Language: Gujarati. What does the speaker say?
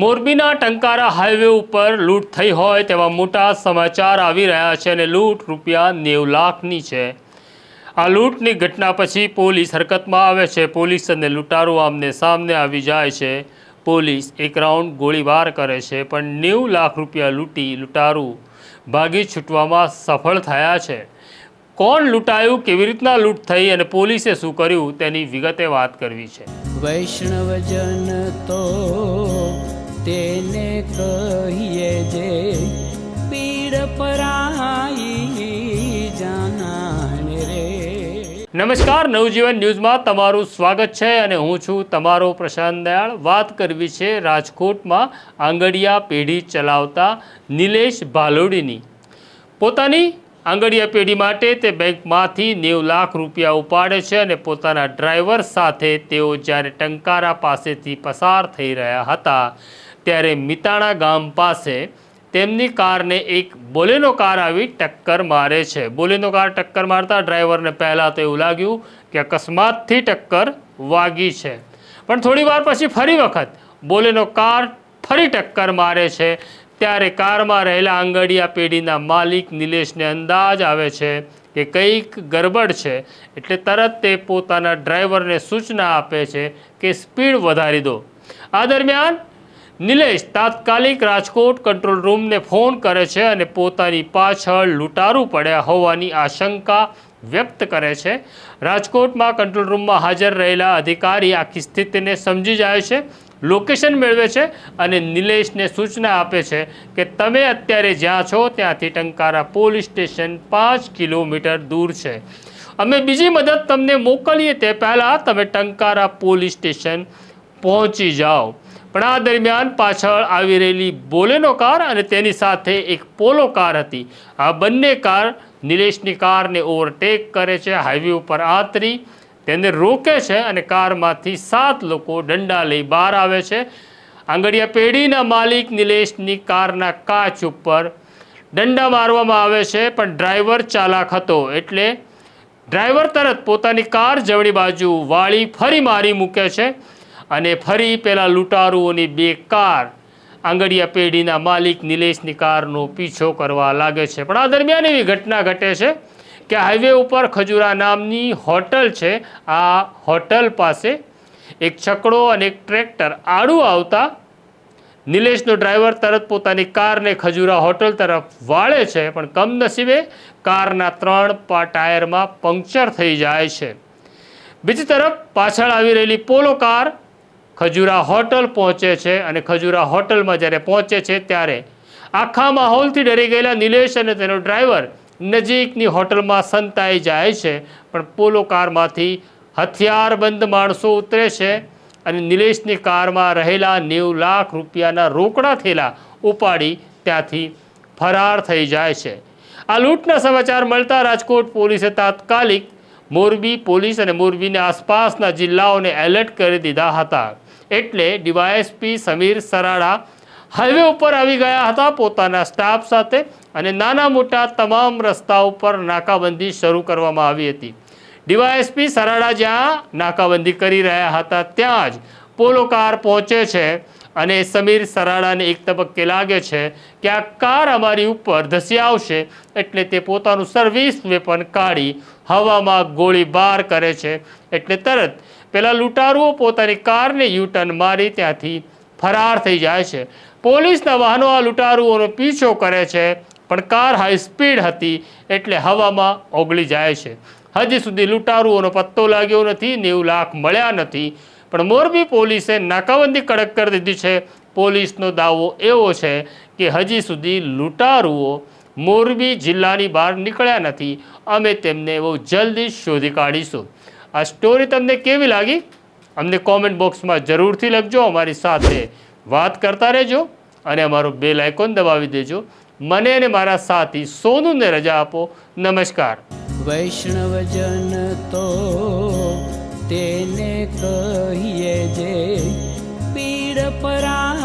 મોરબીના ટંકારા હાઈવે ઉપર લૂંટ થઈ હોય તેવા મોટા સમાચાર આવી રહ્યા છે અને લૂંટ રૂપિયા નેવ લાખની છે. આ લૂંટની ઘટના પછી પોલીસ હરકતમાં આવે છે. પોલીસ અને લૂંટારો આમને સામને આવી જાય છે. પોલીસ એક રાઉન્ડ ગોળીબાર કરે છે, પણ નેવું લાખ રૂપિયા લૂંટી લૂંટારું ભાગી છૂટવામાં સફળ થયા છે. કોણ લૂંટાયું, કેવી રીતના લૂંટ થઈ અને પોલીસે શું કર્યું તેની વિગતે વાત કરવી છે. વૈષ્ણવજન તો તેને કહીએ જે પીડ પરાઈ જાનાને રે. નમસ્કાર, નવજીવન ન્યૂઝમાં તમારું સ્વાગત છે અને હું છું તમારો પ્રશાંત દયાળ. વાત કરવી છે રાજકોટમાં આંગડિયા પેઢી ચલાવતા નિલેશ ભાલોડીની. પોતાની આંગડિયા પેઢી માટે તે બેંકમાંથી નેવ લાખ રૂપિયા ઉપાડે છે અને પોતાના ડ્રાઈવર સાથે તેઓ જ્યારે ટંકારા પાસેથી પસાર થઈ રહ્યા હતા ત્યારે મિતાણા ગામ પાસે તેમની કારને એક બોલેનો કાર આવી ટક્કર મારે છે. બોલેનો કાર ટક્કર મારતા ડ્રાઈવરને પહેલાં તો એવું લાગ્યું કે અકસ્માતથી ટક્કર વાગી છે. પણ થોડી વાર પછી ફરી વખત બોલેનો કાર ફરી ટક્કર મારે છે. ત્યારે કારમાં રહેલા આંગડિયા પેઢીના માલિક નિલેશને અંદાજ આવે છે કે કંઈક ગરબડ છે એટલે તરત તે પોતાના ડ્રાઈવરને સૂચના આપે છે કે સ્પીડ વધારી દો. આ દરમિયાન નિલેશ તાત્કાલિક રાજકોટ કંટ્રોલ રૂમને ફોન કરે છે અને પોતાની પાછળ લૂંટારું પડ્યા હોવાની આશંકા વ્યક્ત કરે છે. રાજકોટમાં કંટ્રોલ રૂમમાં હાજર રહેલા અધિકારી આખી સ્થિતિને સમજી જાય છે, લોકેશન મેળવે છે અને નિલેશને સૂચના આપે છે કે તમે અત્યારે જ્યાં છો ત્યાંથી ટંકારા પોલીસ સ્ટેશન પાંચ કિલોમીટર દૂર છે. અમે બીજી મદદ તમને મોકલીએ તે પહેલાં તમે ટંકારા પોલીસ સ્ટેશન પહોંચી જાઓ. પણ આ દરમિયાન પાછળ આવી રહેલી બોલેનો કાર અને તેની સાથે એક પોલો કાર હતી. આ બંને કાર નિલેશની કારને ઓવરટેક કરે છે, હાઈવે ઉપર આતરી, તેને રોકે છે અને કારમાંથી સાત લોકો દંડા લઈ બહાર આવે છે. આંગડિયા પેઢીના માલિક નિલેશની કારના કાચ ઉપર દંડા મારવામાં આવે છે, પણ ડ્રાઈવર ચાલાક હતો એટલે ડ્રાઈવર તરત પોતાની કાર જમણી બાજુ વાળી ફરી મારી મૂકે છે. અને ફરી પેલા લૂંટારુઓની બે કાર આંગડિયા પેઢીના માલિક નિલેશની કારનો પીછો કરવા લાગે છે. પણ આ દરમિયાન એવી ઘટના ઘટે છે કે હાઈવે ઉપર ખજુરા નામની હોટલ છે. આ હોટલ પાસે એક છકડો અને એક ટ્રેક્ટર આડું આવતા નિલેશનો ડ્રાઈવર તરત પોતાની કારને ખજુરા હોટલ તરફ વાળે છે, પણ કમનસીબે કારના ત્રણ ટાયરમાં પંક્ચર થઈ જાય છે. બીજી તરફ પાછળ આવી રહેલી પોલો કાર ખજુરા હોટલ પહોંચે છે અને ખજુરા હોટલમાં જ્યારે પહોંચે છે ત્યારે આખા માહોલથી ડરી ગયેલા નિલેશ અને તેનો ડ્રાઈવર નજીકની હોટલમાં સંતાઈ જાય છે. પણ પોલો કારમાંથી હથિયારબંધ માણસો ઉતરે છે અને નિલેશની કારમાં રહેલા નેવ લાખ રૂપિયાના રોકડા થેલા ઉપાડી ત્યાંથી ફરાર થઈ જાય છે. આ લૂંટના સમાચાર મળતા રાજકોટ પોલીસે તાત્કાલિક મોરબી પોલીસ અને મોરબીની આસપાસના જિલ્લાઓને એલર્ટ કરી દીધા હતા. એટલે ડીવાયએસપી સમીર સરાડા હાઈવે ઉપર આવી ગયા હતા પોતાના સ્ટાફ સાથે અને નાના મોટા તમામ રસ્તા ઉપર નાકાબંધી શરૂ કરવામાં આવી હતી. ડીવાયએસપી સરાડા જ્યાં નાકાબંધી કરી રહ્યા હતા, ત્યાં જ પોલો કાર પહોંચે છે. અને સમીર સરાડાને એક તબક્કે લાગે છે કે આ કાર અમારી ઉપર ધસી આવશે એટલે તે પોતાનું સર્વિસ વેપન કાઢી હવામાં ગોળીબાર કરે છે. એટલે તરત પેલા લૂંટારુઓ પોતાની કારને યુટર્ન મારી ત્યાંથી ફરાર થઈ જાય છે. પોલીસના વાહનો આ લૂંટારુઓનો પીછો કરે છે, પણ કાર હાઈ સ્પીડ હતી એટલે હવામાં ઓગળી જાય છે. હજી સુધી લૂંટારુઓનો પત્તો લાગ્યો નથી નેવું લાખ મળ્યા નથી. પણ મોરબી પોલીસે નાકાબંધી કડક કરી દીધી છે. પોલીસનો દાવો એવો છે કે હજી સુધી લૂંટારુઓ મોરબી જિલ્લાની બહાર નીકળ્યા નથી. અમે તેમને બહુ જલ્દી શોધી કાઢીશું. આ સ્ટોરી તમને કેવી લાગી? અમને કોમેન્ટ બોક્સમાં જરૂરથી લખજો, અમારી સાથે વાત કરતા રહેજો અને અમારો બેલ આઇકોન દબાવી દેજો. મને અને મારા સાથી સોનુને રજા આપો. નમસ્કાર. વૈષ્ણવજન તો કહીએ જે પીડ પરાઈ